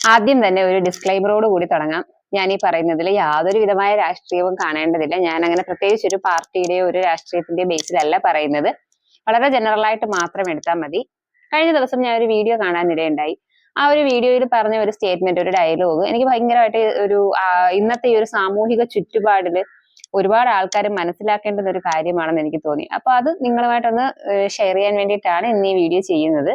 ആദ്യം തന്നെ ഒരു ഡിസ്ക്ലൈമറോട് കൂടി തുടങ്ങാം. ഞാൻ ഈ പറയുന്നതിൽ യാതൊരു വിധമായ രാഷ്ട്രീയവും കാണേണ്ടതില്ല. ഞാൻ അങ്ങനെ പ്രത്യേകിച്ച് ഒരു പാർട്ടിയുടെയോ ഒരു രാഷ്ട്രീയത്തിന്റെ ബേസിലല്ല പറയുന്നത്. വളരെ ജനറൽ ആയിട്ട് മാത്രം എടുത്താൽ മതി. കഴിഞ്ഞ ദിവസം ഞാൻ ഒരു വീഡിയോ കാണാനിടയുണ്ടായി ആ ഒരു വീഡിയോയിൽ പറഞ്ഞ ഒരു സ്റ്റേറ്റ്മെന്റ് ഒരു ഡയലോഗ് എനിക്ക് ഭയങ്കരമായിട്ട് ഒരു ഇന്നത്തെ ഈ ഒരു സാമൂഹിക ചുറ്റുപാടിൽ ഒരുപാട് ആൾക്കാർ മനസ്സിലാക്കേണ്ടുന്ന ഒരു കാര്യമാണെന്ന് എനിക്ക് തോന്നി. അപ്പൊ അത് നിങ്ങളുമായിട്ടൊന്ന് ഷെയർ ചെയ്യാൻ വേണ്ടിയിട്ടാണ് ഇന്ന് ഈ വീഡിയോ ചെയ്യുന്നത്.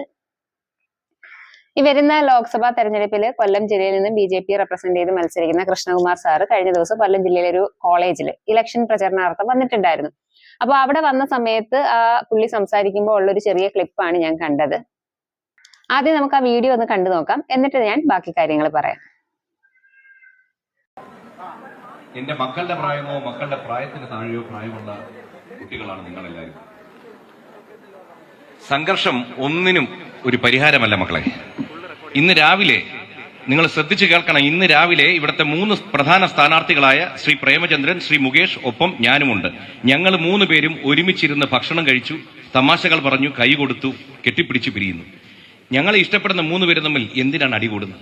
ഈ വരുന്ന ലോക്സഭാ തെരഞ്ഞെടുപ്പിൽ കൊല്ലം ജില്ലയിൽ നിന്ന് ബി ജെ പി റെപ്രസെന്റ് ചെയ്ത് മത്സരിക്കുന്ന കൃഷ്ണകുമാർ സാറ് കഴിഞ്ഞ ദിവസം കൊല്ലം ജില്ലയിലെ ഒരു കോളേജിൽ ഇലക്ഷൻ പ്രചരണാർത്ഥം വന്നിട്ടുണ്ടായിരുന്നു. അപ്പൊ അവിടെ വന്ന സമയത്ത് ആ പുള്ളി സംസാരിക്കുമ്പോൾ ഉള്ളൊരു ചെറിയ ക്ലിപ്പാണ് ഞാൻ കണ്ടത്. ആദ്യം നമുക്ക് ആ വീഡിയോ ഒന്ന് കണ്ടു നോക്കാം. എന്നിട്ട് ഞാൻ ബാക്കി കാര്യങ്ങൾ പറയാം. എന്റെ മക്കളുടെ പ്രായമോ മക്കളുടെ പ്രായത്തിന് താഴെയോ പ്രായമുള്ള കുട്ടികളാണ് നിങ്ങളെല്ലാവരും. സംഘർഷം ഒന്നിനും ഒരു പരിഹാരമല്ല മക്കളെ. ഇന്ന് രാവിലെ നിങ്ങൾ ശ്രദ്ധിച്ചു കേൾക്കണം. ഇന്ന് രാവിലെ ഇവിടുത്തെ മൂന്ന് പ്രധാന സ്ഥാനാർത്ഥികളായ ശ്രീ പ്രേമചന്ദ്രൻ ശ്രീ മുകേഷ് ഒപ്പം ഞാനുമുണ്ട്. ഞങ്ങൾ മൂന്ന് പേരും ഒരുമിച്ചിരുന്ന് ഭക്ഷണം കഴിച്ചു തമാശകൾ പറഞ്ഞു കൈ കൊടുത്തു കെട്ടിപ്പിടിച്ചു പിരിയുന്നു. ഞങ്ങളെ ഇഷ്ടപ്പെടുന്ന മൂന്ന് പേരും തമ്മിൽ എന്തിനാണ് അടികൂടുന്നത്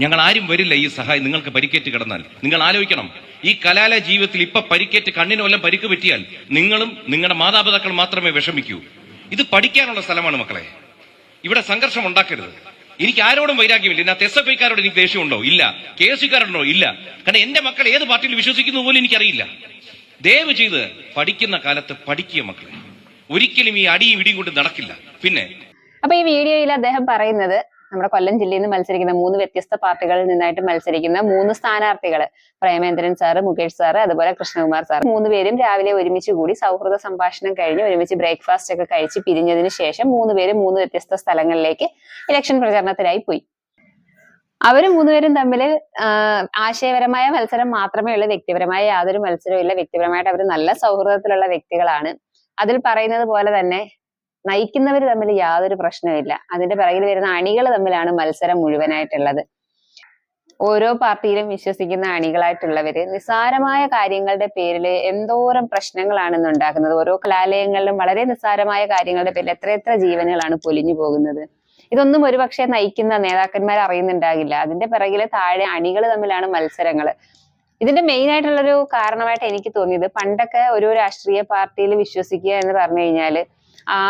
ഞങ്ങൾ ആരും വരില്ല ഈ സഹായം നിങ്ങൾക്ക് പരിക്കേറ്റ് കിടന്നാൽ. നിങ്ങൾ ആലോചിക്കണം. ഈ കലാലയ ജീവിതത്തിൽ ഇപ്പൊ പരിക്കേറ്റ് കണ്ണിന് വല്ലതും പരിക്ക് പറ്റിയാൽ നിങ്ങളും നിങ്ങളുടെ മാതാപിതാക്കൾ മാത്രമേ വിഷമിക്കൂ. ഇത് പഠിക്കാനുള്ള സ്ഥലമാണ് മക്കളെ. ഇവിടെ സംഘർഷം ഉണ്ടാക്കരുത്. എനിക്ക് ആരോടും വൈരാഗ്യമില്ല. ഇതിനകത്ത് എസ് എഫ് ഐക്കാരോട് എനിക്ക് ദേഷ്യമുണ്ടോ? ഇല്ല. കെ എസ് സിക്കാരുണ്ടോ ഇല്ല. കാരണം എന്റെ മക്കൾ ഏത് പാർട്ടിയിൽ വിശ്വസിക്കുന്നു പോലും എനിക്കറിയില്ല. ദയവ് ചെയ്ത് പഠിക്കുന്ന കാലത്ത് പഠിക്കുക മക്കളെ. ഒരിക്കലും ഈ അടിയും ഇടിയും കൊണ്ട് നടക്കില്ല. പിന്നെ അപ്പൊ ഈ വീഡിയോയിൽ അദ്ദേഹം പറയുന്നത് നമ്മുടെ കൊല്ലം ജില്ലയിൽ നിന്ന് മത്സരിക്കുന്ന മൂന്ന് വ്യത്യസ്ത പാർട്ടികളിൽ നിന്നായിട്ട് മത്സരിക്കുന്ന മൂന്ന് സ്ഥാനാർത്ഥികൾ പ്രേമേന്ദ്രൻ സാറ് മുകേഷ് സാറ് അതുപോലെ കൃഷ്ണകുമാർ സാർ മൂന്ന് പേരും രാവിലെ ഒരുമിച്ച് കൂടി സൗഹൃദ സംഭാഷണം കഴിഞ്ഞ് ഒരുമിച്ച് ബ്രേക്ക്ഫാസ്റ്റ് ഒക്കെ കഴിച്ച് പിരിഞ്ഞതിന് ശേഷം മൂന്ന് പേരും മൂന്ന് വ്യത്യസ്ത സ്ഥലങ്ങളിലേക്ക് ഇലക്ഷൻ പ്രചാരണത്തിനായി പോയി. അവർ മൂന്നുപേരും തമ്മിൽ ആശയപരമായ മത്സരം മാത്രമേ ഉള്ളൂ. വ്യക്തിപരമായ യാതൊരു മത്സരവും ഇല്ല. വ്യക്തിപരമായിട്ട് അവർ നല്ല സൗഹൃദത്തിലുള്ള വ്യക്തികളാണ്. അതിൽ പറയുന്നത് പോലെ തന്നെ നയിക്കുന്നവർ തമ്മിൽ യാതൊരു പ്രശ്നവുമില്ല അതിന്റെ പിറകിൽ വരുന്ന അണികൾ തമ്മിലാണ് മത്സരം മുഴുവനായിട്ടുള്ളത്. ഓരോ പാർട്ടിയിലും വിശ്വസിക്കുന്ന അണികളായിട്ടുള്ളവര് നിസ്സാരമായ കാര്യങ്ങളുടെ പേരിൽ എന്തോരം പ്രശ്നങ്ങളാണ് ഇന്ന് ഉണ്ടാക്കുന്നത്. ഓരോ കലാലയങ്ങളിലും വളരെ നിസ്സാരമായ കാര്യങ്ങളുടെ പേരിൽ എത്രയെത്ര എത്ര ജീവനുകളാണ് പൊലിഞ്ഞു പോകുന്നത്. ഇതൊന്നും ഒരുപക്ഷെ നയിക്കുന്ന നേതാക്കന്മാർ അറിയുന്നുണ്ടാകില്ല. അതിന്റെ പിറകിൽ താഴെ അണികൾ തമ്മിലാണ് മത്സരങ്ങൾ ഇതിന്റെ മെയിൻ ആയിട്ടുള്ള ഒരു കാരണമായിട്ട് എനിക്ക് തോന്നിയത് പണ്ടൊക്കെ ഒരു രാഷ്ട്രീയ പാർട്ടിയിൽ വിശ്വസിക്കുക എന്ന് പറഞ്ഞു കഴിഞ്ഞാൽ ആ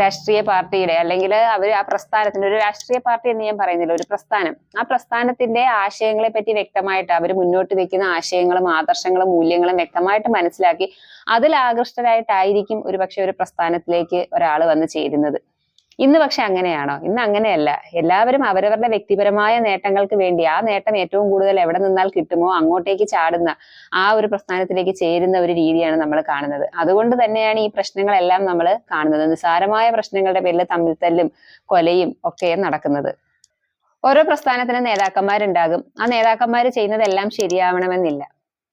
രാഷ്ട്രീയ പാർട്ടിയുടെ അല്ലെങ്കിൽ അവർ ആ പ്രസ്ഥാനത്തിന്റെ ഒരു രാഷ്ട്രീയ പാർട്ടി എന്ന് ഞാൻ പറയുന്നില്ല ഒരു പ്രസ്ഥാനം. ആ പ്രസ്ഥാനത്തിന്റെ ആശയങ്ങളെ പറ്റി വ്യക്തമായിട്ട് അവർ മുന്നോട്ട് വെക്കുന്ന ആശയങ്ങളും ആദർശങ്ങളും മൂല്യങ്ങളും വ്യക്തമായിട്ട് മനസ്സിലാക്കി അതിൽ ആകൃഷ്ടരായിട്ടായിരിക്കും ഒരു പക്ഷെ ഒരു പ്രസ്ഥാനത്തിലേക്ക് ഒരാൾ വന്ന് ചേരുന്നത്. ഇന്ന് പക്ഷെ അങ്ങനെയാണോ? ഇന്ന് അങ്ങനെയല്ല. എല്ലാവരും അവരവരുടെ വ്യക്തിപരമായ നേട്ടങ്ങൾക്ക് വേണ്ടി ആ നേട്ടം ഏറ്റവും കൂടുതൽ എവിടെ നിന്നാൽ കിട്ടുമോ അങ്ങോട്ടേക്ക് ചാടുന്ന ആ ഒരു പ്രസ്ഥാനത്തിലേക്ക് ചേരുന്ന ഒരു രീതിയാണ് നമ്മൾ കാണുന്നത്. അതുകൊണ്ട് തന്നെയാണ് ഈ പ്രശ്നങ്ങളെല്ലാം നമ്മൾ കാണുന്നത്. നിസ്സാരമായ പ്രശ്നങ്ങളുടെ പേരിൽ തമ്മിൽ തല്ലും കൊലയും ഒക്കെ നടക്കുന്നത്. ഓരോ പ്രസ്ഥാനത്തിനും നേതാക്കന്മാരുണ്ടാകും. ആ നേതാക്കന്മാർ ചെയ്യുന്നതെല്ലാം ശരിയാവണമെന്നില്ല.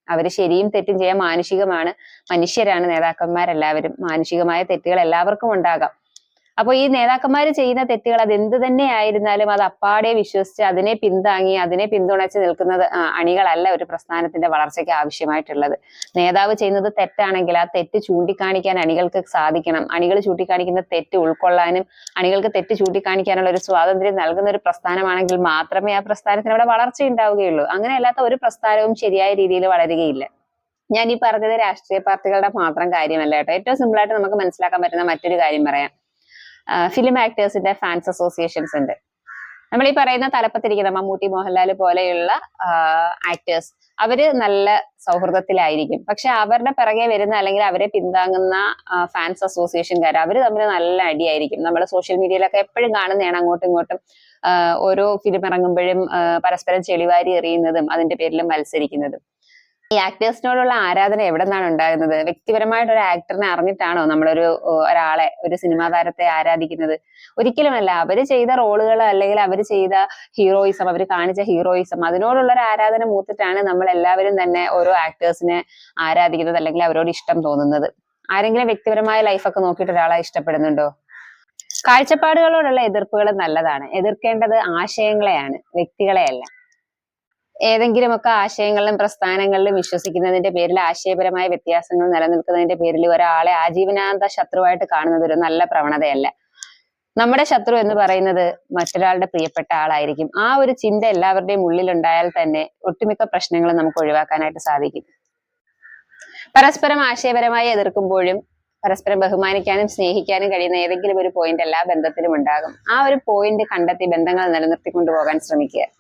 അവർ ശരിയും തെറ്റും ചെയ്യാൻ മാനുഷികമാണ്. മനുഷ്യരാണ് നേതാക്കന്മാരെല്ലാവരും. മാനുഷികമായ തെറ്റുകൾ എല്ലാവർക്കും ഉണ്ടാകാം. അപ്പോൾ ഈ നേതാക്കന്മാർ ചെയ്യുന്ന തെറ്റുകൾ അത് എന്ത് തന്നെ ആയിരുന്നാലും അത് അപ്പാടെ വിശ്വസിച്ച് അതിനെ പിന്താങ്ങി അതിനെ പിന്തുണച്ച് നിൽക്കുന്നത് അണികളല്ല ഒരു പ്രസ്ഥാനത്തിന്റെ വളർച്ചയ്ക്ക് ആവശ്യമായിട്ടുള്ളത്. നേതാവ് ചെയ്യുന്നത് തെറ്റാണെങ്കിൽ ആ തെറ്റ് ചൂണ്ടിക്കാണിക്കാൻ അണികൾക്ക് സാധിക്കണം. അണികൾ ചൂണ്ടിക്കാണിക്കുന്ന തെറ്റ് ഉൾക്കൊള്ളാനും അണികൾക്ക് തെറ്റ് ചൂണ്ടിക്കാണിക്കാനുള്ള ഒരു സ്വാതന്ത്ര്യം നൽകുന്ന ഒരു പ്രസ്ഥാനമാണെങ്കിൽ മാത്രമേ ആ പ്രസ്ഥാനത്തിന് അവിടെ വളർച്ച ഉണ്ടാവുകയുള്ളൂ. അങ്ങനെയല്ലാത്ത ഒരു പ്രസ്ഥാനവും ശരിയായ രീതിയിൽ വളരുകയില്ല. ഞാൻ ഈ പറഞ്ഞത് രാഷ്ട്രീയ പാർട്ടികളുടെ മാത്രം കാര്യമല്ല കേട്ടോ. ഏറ്റവും സിമ്പിളായിട്ട് നമുക്ക് മനസ്സിലാക്കാൻ പറ്റുന്ന മറ്റൊരു കാര്യം പറയാം. ഫിലിം ആക്ടേഴ്സിന്റെ ഫാൻസ് അസോസിയേഷൻസ് ഉണ്ട്. നമ്മൾ ഈ പറയുന്ന തലപ്പത്തിരിക്കുന്ന മമ്മൂട്ടി മോഹൻലാൽ പോലെയുള്ള ആക്ടേഴ്സ് അവർ നല്ല സൗഹൃദത്തിലായിരിക്കും. പക്ഷെ അവരുടെ പിറകെ വരുന്ന അല്ലെങ്കിൽ അവരെ പിന്താങ്ങുന്ന ഫാൻസ് അസോസിയേഷൻകാർ അവർ തമ്മിൽ നല്ല അടിയായിരിക്കും. നമ്മൾ സോഷ്യൽ മീഡിയയിലൊക്കെ എപ്പോഴും കാണുന്നതാണ് അങ്ങോട്ടും ഇങ്ങോട്ടും ഓരോ ഫിലിം ഇറങ്ങുമ്പോഴും പരസ്പരം ചെളിവാരി എറിയുന്നതും അതിന്റെ പേരിൽ മത്സരിക്കുന്നതും. ഈ ആക്ടേഴ്സിനോടുള്ള ആരാധന എവിടെ നിന്നാണ് ഉണ്ടാകുന്നത്? വ്യക്തിപരമായിട്ട് ഒരു ആക്ടറിനെ അറിഞ്ഞിട്ടാണോ നമ്മളൊരു ഒരാളെ ഒരു സിനിമാ താരത്തെ ആരാധിക്കുന്നത്? ഒരിക്കലുമല്ല. അവർ ചെയ്ത റോളുകൾ അല്ലെങ്കിൽ അവർ ചെയ്ത ഹീറോയിസം അവർ കാണിച്ച ഹീറോയിസം അതിനോടുള്ള ഒരു ആരാധന മൂത്തിട്ടാണ് നമ്മൾ എല്ലാവരും തന്നെ ഓരോ ആക്ടേഴ്സിനെ ആരാധിക്കുന്നത് അല്ലെങ്കിൽ അവരോട് ഇഷ്ടം തോന്നുന്നത്. ആരെങ്കിലും വ്യക്തിപരമായ ലൈഫൊക്കെ നോക്കിയിട്ട് ഒരാളെ ഇഷ്ടപ്പെടുന്നുണ്ടോ? കാഴ്ചപ്പാടുകളോടുള്ള എതിർപ്പുകൾ നല്ലതാണ്. എതിർക്കേണ്ടത് ആശയങ്ങളെയാണ് വ്യക്തികളെയല്ല. ഏതെങ്കിലുമൊക്കെ ആശയങ്ങളിലും പ്രസ്ഥാനങ്ങളിലും വിശ്വസിക്കുന്നതിന്റെ പേരിൽ ആശയപരമായ വ്യത്യാസങ്ങൾ നിലനിൽക്കുന്നതിന്റെ പേരിൽ ഒരാളെ ആജീവനാന്ത ശത്രുവായിട്ട് കാണുന്നത് ഒരു നല്ല പ്രവണതയല്ല. നമ്മുടെ ശത്രു എന്ന് പറയുന്നത് മറ്റൊരാളുടെ പ്രിയപ്പെട്ട ആളായിരിക്കും. ആ ഒരു ചിന്ത എല്ലാവരുടെയും ഉള്ളിലുണ്ടായാൽ തന്നെ ഒട്ടുമിക്ക പ്രശ്നങ്ങളും നമുക്ക് ഒഴിവാക്കാനായിട്ട് സാധിക്കും. പരസ്പരം ആശയപരമായി എതിർക്കുമ്പോഴും പരസ്പരം ബഹുമാനിക്കാനും സ്നേഹിക്കാനും കഴിയുന്ന ഏതെങ്കിലും ഒരു പോയിന്റ് എല്ലാ ബന്ധത്തിലും ഉണ്ടാകും. ആ ഒരു പോയിന്റ് കണ്ടെത്തി ബന്ധങ്ങൾ നിലനിർത്തിക്കൊണ്ടു പോകാൻ ശ്രമിക്കുക.